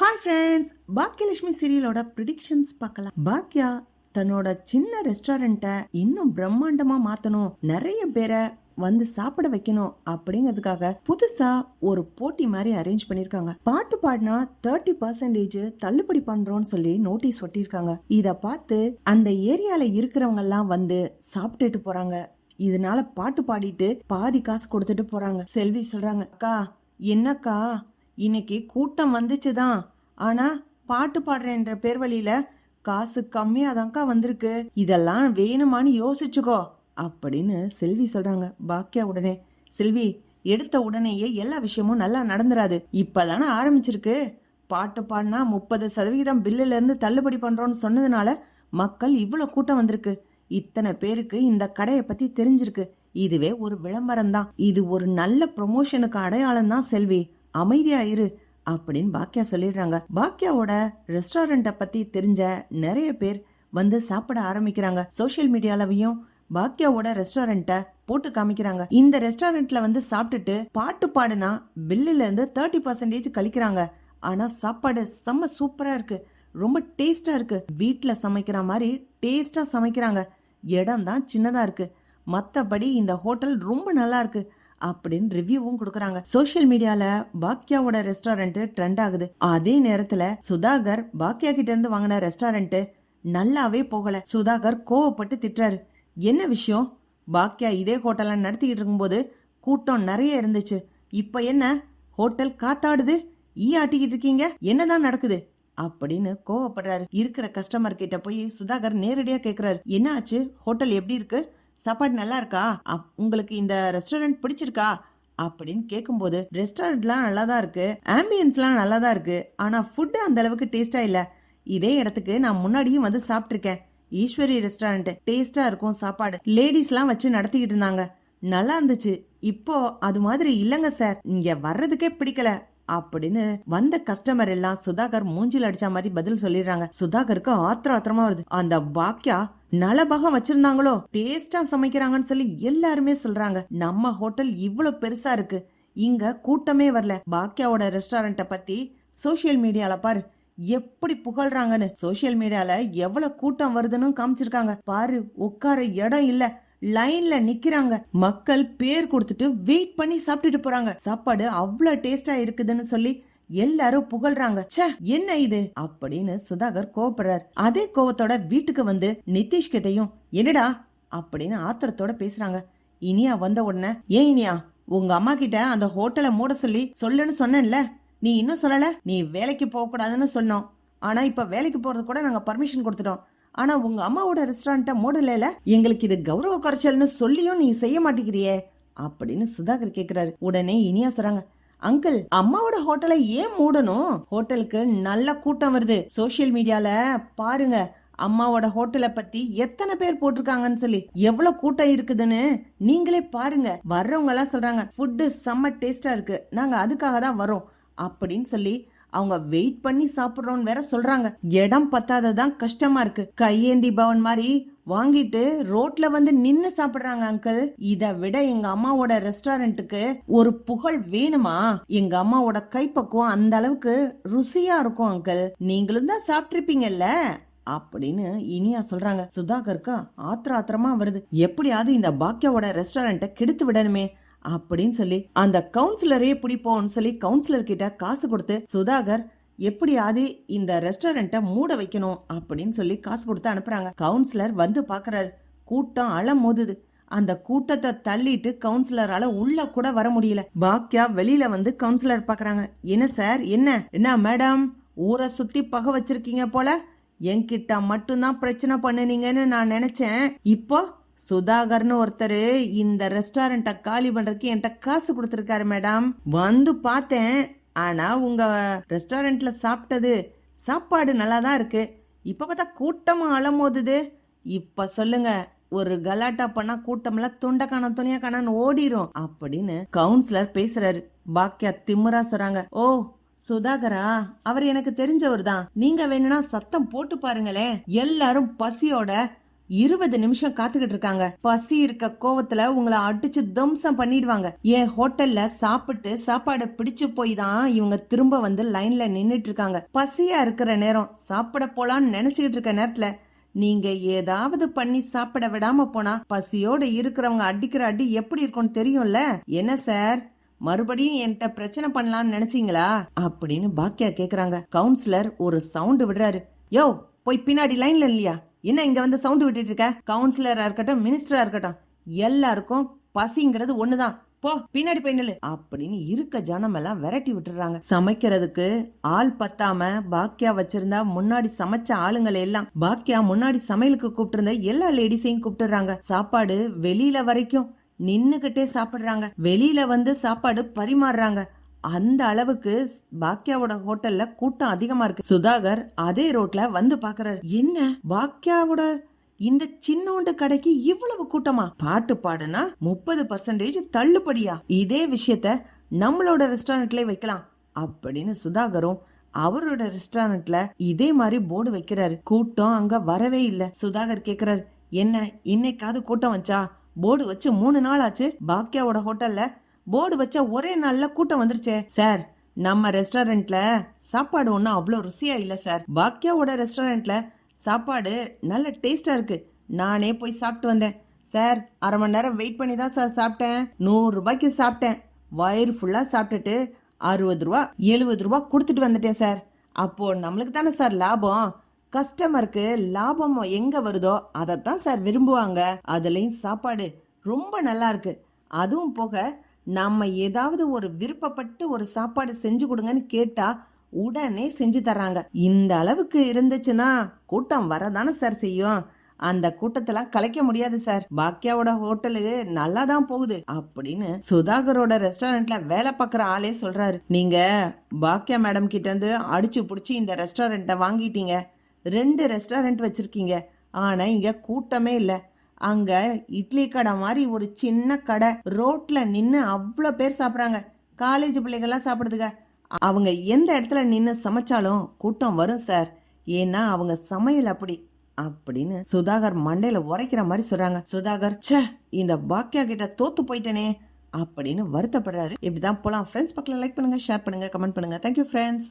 Hi friends Baakiyalakshmi சீரியலோட predictions பார்க்கலாம். பாக்யா தன்னோட சின்ன ரெஸ்டாரண்ட்டை இன்னும் பிரம்மாண்டமாக மாற்றணும் நிறைய பேரை வந்து சாப்பிட வைக்கணும் அப்படிங்கிறதுக்காக புதுசா ஒரு போட்டி மாதிரி அரேஞ்ச் பண்ணிருக்காங்க பாட்டு பாடினா தேர்ட்டி பர்சன்டேஜ் தள்ளுபடி பண்றோம்னு சொல்லி நோட்டீஸ் ஒட்டியிருக்காங்க. இத பார்த்து அந்த ஏரியால இருக்கிறவங்க எல்லாம் வந்து சாப்பிட்டுட்டு போறாங்க. இதனால பாட்டு பாடிட்டு பாதி காசு கொடுத்துட்டு போறாங்க. செல்வி சொல்றாங்க அக்கா என்னக்கா? இன்னைக்கு கூட்டம் வந்துச்சு தான் ஆனா பாட்டு பாடுறேன்ற பேர் வழியில காசு கம்மியாதான்க்கா வந்திருக்கு. இதெல்லாம் வேணுமான்னு யோசிச்சுக்கோ அப்படின்னு செல்வி சொல்றாங்க. பாக்கியா உடனே செல்வி எடுத்த உடனேயே எல்லா விஷயமும் நல்லா நடந்துராது. இப்பதானே ஆரம்பிச்சிருக்கு. பாட்டு பாடினா முப்பது சதவிகிதம் பில்லுல இருந்து தள்ளுபடி பண்றோம்னு சொன்னதுனால மக்கள் இவ்வளவு கூட்டம் வந்திருக்கு. இத்தனை பேருக்கு இந்த கடையை பத்தி தெரிஞ்சிருக்கு. இதுவே ஒரு விளம்பரம் தான் இது ஒரு நல்ல ப்ரொமோஷனுக்கு அடையாளம் தான் செல்வி. அமைதியா இரு அப்படின்னு பாக்கியா சொல்லிடுறாங்க. பாக்கியாவோட ரெஸ்டாரண்ட்டை பத்தி தெரிஞ்ச நிறைய பேர் வந்து சாப்பிட ஆரம்பிக்கிறாங்க. சோஷியல் மீடியாலவையும் பாக்கியாவோட ரெஸ்டாரண்ட்டை போட்டு காமிக்கிறாங்க. இந்த ரெஸ்டாரண்ட்ல வந்து சாப்பிட்டுட்டு பாட்டு பாடுனா பில்லுல இருந்து தேர்ட்டி பர்சன்டேஜ் கழிக்கிறாங்க. ஆனா சாப்பாடு செம்ம சூப்பரா இருக்கு. ரொம்ப டேஸ்டா இருக்கு. வீட்டுல சமைக்கிற மாதிரி டேஸ்டா சமைக்கிறாங்க. இடம் தான் சின்னதா இருக்கு. மற்றபடி இந்த ஹோட்டல் ரொம்ப நல்லா இருக்கு. அப்படின்னு ரிவ்யூவும் கொடுக்குறாங்க. சோஷியல் மீடியால பாக்யாவோட ரெஸ்டாரண்ட் ட்ரெண்ட் ஆகுது. அதே நேரத்துல சுதாகர் பாக்யா கிட்ட இருந்து வாங்கின ரெஸ்டாரண்ட் நல்லாவே போகல. சுதாகர் கோவப்பட்டு திட்டுறாரு. என்ன விஷயம்? பாக்யா இதே ஹோட்டலை நடத்திக்கிட்டு இருக்கும்போது கூட்டம் நிறைய இருந்துச்சு. இப்ப என்ன? ஹோட்டல் காத்தாடுது? ஈ ஆட்டிக்கிட்டு இருக்கீங்க? என்னதான் நடக்குது? அப்படின்னு கோவப்படுறாரு. இருக்கிற கஸ்டமர் கிட்ட போய் சுதாகர் நேரடியா கேக்குறாரு. என்ன ஆச்சு ஹோட்டல் எப்படி இருக்கு? சாப்பாடு நல்லா இருக்கா அப்- உங்களுக்கு இந்த ரெஸ்டாரண்ட் பிடிச்சிருக்கா? அப்படின்னு கேட்கும்போது ரெஸ்டாரண்ட்லாம் நல்லா தான் இருக்கு ஆம்பியன்ஸ்லாம் நல்லா தான் இருக்கு ஆனால் ஃபுட்டு அந்த அளவுக்கு டேஸ்டா இதே இடத்துக்கு நான் முன்னாடியும் வந்து சாப்பிட்ருக்கேன் ஈஸ்வரி ரெஸ்டாரண்ட் டேஸ்டா இருக்கும் சாப்பாடு. லேடிஸ்லாம் வச்சு நடத்திக்கிட்டு இருந்தாங்க. நல்லா இருந்துச்சு. இப்போ அது மாதிரி இல்லைங்க சார் இங்க வர்றதுக்கே பிடிக்கல. அப்படின்னு வந்த கஸ்டமர் எல்லாம் சுதாகர் மூஞ்சில் அடிச்ச மாதிரி பதில் சொல்லிடுறாங்க. சுதாகருக்கு ஆத்திர ஆத்திரமா வருது. அந்த பாக்கியா நலபாகம் வச்சிருந்தாங்களோ? டேஸ்டா சமைக்கிறாங்கன்னு சொல்லி எல்லாருமே சொல்றாங்க. நம்ம ஹோட்டல் இவ்வளவு பெருசா இருக்கு. இங்க கூட்டமே வரல. பாக்கியாவோட ரெஸ்டாரண்ட்ட பத்தி சோஷியல் மீடியால பாரு. எப்படி புகழ்றாங்கன்னு. சோஷியல் மீடியால எவ்வளவு கூட்டம் வருதுன்னு காமிச்சிருக்காங்க. பாரு உட்கார இடம் இல்ல. லைன்ல நிக்கிறாங்க. மக்கள் பேர் கொடுத்துட்டு வெயிட் பண்ணி சாப்பிட்டுட்டு போறாங்க. சாப்பாடு அவ்வளவு டேஸ்டா இருக்குதுன்னு சொல்லி எல்லாரும் புகழ்றாங்க. ச்சே என்ன இது? அப்படின்னு சுதாகர் கோவப்படுறாரு. அதே கோவத்தோட வீட்டுக்கு வந்து நிதிஷ் கிட்டையும் என்னடா? அப்படின்னு ஆத்திரத்தோட பேசுறாங்க. இனியா வந்த உடனே ஏன் இனியா உங்க அம்மா கிட்ட அந்த ஹோட்டலை மூட சொல்லி சொல்லுன்னு சொன்னேன்ல. நீ இன்னும் சொல்லல? நீ வேலைக்கு போக கூடாதுன்னு சொன்னோம். ஆனா இப்ப வேலைக்கு போறது கூட நாங்க பர்மிஷன் கொடுத்துட்டோம். ஆனா உங்க அம்மாவோட ரெஸ்டாரண்ட்டை மூடலைல எங்களுக்கு இது கௌரவ குறைச்சல்னு சொல்லியும் நீ செய்ய மாட்டேங்கிறியே அப்படின்னு சுதாகர் கேக்குறாரு. உடனே இனியா சொல்றாங்க அங்கிள் அம்மாவோட ஹோட்டலை ஏன் மூடணும்? ஹோட்டலுக்கு நல்ல கூட்டம் வருது. சோஷியல் மீடியால பாருங்க அம்மாவோட ஹோட்டலை பத்தி எத்தனை பேர் போட்டிருக்காங்கன்னு சொல்லி எவ்வளவு கூட்டம் இருக்குதுன்னு நீங்களே பாருங்க. வர்றவங்க எல்லாம் சொல்றாங்க ஃபுட்டு செம்ம டேஸ்டா இருக்கு. நாங்க அதுக்காக தான் வரோம் அப்படின்னு சொல்லி அவங்க வெயிட் பண்ணி சாப்பிட்றோன்னு வேற சொல்றாங்க. இடம் பத்தாததான் கஷ்டமா இருக்கு. கையேந்தி பவன் மாதிரி வாங்கிட்டு ரோட்ல வந்து நின்னு சாப்பிடுறாங்க அங்கிள் இத விட எங்க அம்மாவோட ரெஸ்டாரண்ட்டுக்கு ஒரு புகழ் வேணுமா? எங்க அம்மாவோட கைப்பக்குவம் அந்த அளவுக்கு ருசியா இருக்கும் அங்கிள் நீங்களும் தான் சாப்பிட்டிருப்பீங்கல்ல? அப்படின்னு இனியா சொல்றாங்க. சுதாகருக்கு ஆத்திர ஆத்திரமா வருது. எப்படியாவது இந்த பாக்கியாவோட ரெஸ்டாரண்ட்டை கெடுத்து விடணுமே. அப்படின்னு சொல்லி அந்த கவுன்சிலரே பிடிப்போம்னு சொல்லி கவுன்சிலர் கிட்ட காசு கொடுத்து சுதாகர் எப்படியாவது இந்த ரெஸ்டாரண்ட்டை மூட வைக்கணும் அப்படின்னு சொல்லி காசு கொடுத்து அனுப்புறாங்க. கவுன்சிலர் வந்து பாக்குறாரு. கூட்டம் அல மோதுது அந்த கூட்டத்தை தள்ளிட்டு கவுன்சிலரால உள்ள கூட வர முடியல. பாக்கியா வெளியில வந்து கவுன்சிலர் பாக்குறாங்க. என்ன சார்? என்ன? என்ன மேடம்? ஊரை சுத்தி பகை வச்சிருக்கீங்க போல? என்கிட்ட மட்டும்தான் பிரச்சனை பண்ணுனீங்கன்னு நான் நினைச்சேன். இப்போ சுதாகர்னு ஒருத்தர் இந்த ரெஸ்டாரண்ட்டை காலி பண்றதுக்கு என்கிட்ட காசு கொடுத்துருக்காரு மேடம் வந்து பார்த்தேன். ஆனா உங்க ரெஸ்டாரண்ட்ல சாப்பிட்டது சாப்பாடு நல்லா தான் இருக்கு. இப்ப பார்த்தா கூட்டமா அலமோதுது. இப்ப சொல்லுங்க ஒரு கலாட்டா பண்ணா கூட்டம்லாம் துண்ட காண துணியா காணான்னு ஓடிரும் அப்படின்னு கவுன்சிலர் பேசுறாரு. பாக்கியா திம்மரா சொல்றாங்க ஓ சுதாகரா அவர் எனக்கு தெரிஞ்சவர் தான் நீங்க வேணும்னா சத்தம் போட்டு பாருங்களேன். எல்லாரும் பசியோட இருபது நிமிஷம் காத்துக்கிட்டு இருக்காங்க. பசி இருக்க கோவத்துல உங்களை அடிச்சு தம்சம் பண்ணிடுவாங்க. என் ஹோட்டல்ல சாப்பிட்டு சாப்பாடு பிடிச்சு போய் தான் இவங்க திரும்ப வந்து லைன்ல நின்றுட்டு இருக்காங்க. பசியா இருக்கிற நேரம் சாப்பிட போலான்னு நினைச்சுக்கிட்டு இருக்க நேரத்துல நீங்க ஏதாவது பண்ணி சாப்பிட விடாம போனா பசியோட இருக்கிறவங்க அடிக்கிற அடி எப்படி இருக்கும்னு தெரியும்ல? என்ன சார்? மறுபடியும் என்கிட்ட பிரச்சனை பண்ணலாம்னு நினைச்சீங்களா? அப்படின்னு பாக்கியா கேக்குறாங்க. கவுன்சிலர் ஒரு சவுண்ட் விடுறாரு. யோ போய் பின்னாடி லைன்ல இல்லையா? என்ன இங்க வந்து சவுண்ட் விட்டுட்டு இருக்க? கவுன்சிலரா இருக்கட்டும் மினிஸ்டரா இருக்கட்டும் எல்லாருக்கும் பசிங்கிறது ஒண்ணுதான். போ பின்னாடி போய் நில்லு. அப்படின்னு இருக்க ஜனம் எல்லாம் விரட்டி விட்டுறாங்க. சமைக்கிறதுக்கு ஆள் பத்தாம பாக்கியா வச்சிருந்தா முன்னாடி சமைச்ச ஆளுங்களை எல்லாம் பாக்கியா முன்னாடி சமையலுக்கு கூப்பிட்டு இருந்த எல்லா லேடிஸையும் கூப்பிட்டுறாங்க. சாப்பாடு வெளியில வரைக்கும் நின்னுகிட்டே சாப்பிடுறாங்க. வெளியில வந்து சாப்பாடு பரிமாறுறாங்க. அந்த அளவுக்கு பாக்கியாவோட ஹோட்டல்ல கூட்டம் அதிகமா இருக்கு. சுதாகர் அதே ரோட்ல வந்து பாக்குறாரு. என்ன? பாக்கியாவோட இந்த சின்னோண்டு கடைக்கு இவ்வளவு கூட்டமா? பாட்டு பாடுனா முப்பது பர்சன்டேஜ் தள்ளுபடியா? இதே விஷயத்த நம்மளோட ரெஸ்டாரண்ட்ல வைக்கலாம். அப்படின்னு சுதாகரும் அவரோட ரெஸ்டாரண்ட்ல இதே மாதிரி போர்டு வைக்கிறாரு. கூட்டம் அங்க வரவே இல்ல. சுதாகர் கேக்குறாரு என்ன இன்னைக்காவது கூட்டம் வச்சா? போர்டு வச்சு மூணு நாள் ஆச்சு. பாக்கியாவோட ஹோட்டல்ல போர்டு வச்சா ஒரே நாள்ல கூட்டம் வந்துருச்சே. சார் நம்ம ரெஸ்டாரண்ட்ல சாப்பாடு ஒன்றும் அவ்வளோ ருசியா இல்ல சார். பாக்கியாவோட ரெஸ்டாரண்ட்ல சாப்பாடு நல்ல டேஸ்டா இருக்கு. நானே போய் சாப்பிட்டு வந்தேன். சார் அரை மணி நேரம் வெயிட் பண்ணி தான் சார் சாப்பிட்டேன். நூறு ரூபாய்க்கு சாப்பிட்டேன். வயிறு ஃபுல்லா சாப்பிட்டுட்டு அறுபது ரூபா எழுபது ரூபா கொடுத்துட்டு வந்துட்டேன் சார். அப்போ நம்மளுக்கு தானே சார் லாபம். கஸ்டமருக்கு லாபம் எங்க வருதோ அதைத்தான் சார் விரும்புவாங்க. அதுலயும் சாப்பாடு ரொம்ப நல்லா இருக்கு. அதுவும் போக நம்ம ஏதாவது ஒரு விருப்பப்பட்டு ஒரு சாப்பாடு செஞ்சு கொடுங்கன்னு கேட்டா உடனே செஞ்சு தர்றாங்க. இந்த அளவுக்கு இருந்துச்சுன்னா கூட்டம் வரதானே சார் செய்யும். அந்த கூட்டத்தெல்லாம் கலைக்க முடியாது சார் பாக்கியாவோட ஹோட்டலு நல்லா தான் போகுது அப்படின்னு சுதாகரோட ரெஸ்டாரண்ட்ல வேலை பார்க்குற ஆளே சொல்றாரு. நீங்க பாக்கியா மேடம் கிட்ட இருந்து அடிச்சு பிடிச்சி இந்த ரெஸ்டாரண்ட்டை வாங்கிட்டீங்க. ரெண்டு ரெஸ்டாரண்ட் வச்சிருக்கீங்க. ஆனா இங்க கூட்டமே இல்லை. அங்க இட்லி கடை மாதிரி ஒரு சின்ன கடை. ரோட்ல நின்று அவ்வளோ பேர் சாப்பிட்றாங்க. காலேஜ் பிள்ளைகள்லாம் சாப்பிடுதுங்க அவங்க எந்த இடத்துல நின்று சமைச்சாலும் கூட்டம் வரும் சார் ஏன்னா அவங்க சமையல் அப்படி. அப்படின்னு சுதாகர் மண்டையில உரைக்கிற மாதிரி சொல்றாங்க. சுதாகர் ச்சே இந்த பாக்கியா கிட்ட தோத்து போயிட்டனே அப்படின்னு வருத்தப்படுறாரு. இப்படிதான் போலாம். ஃப்ரெண்ட்ஸ் பக்கத்தில் லைக் பண்ணுங்க ஷேர் பண்ணுங்க கமெண்ட் பண்ணுங்க. Thank you friends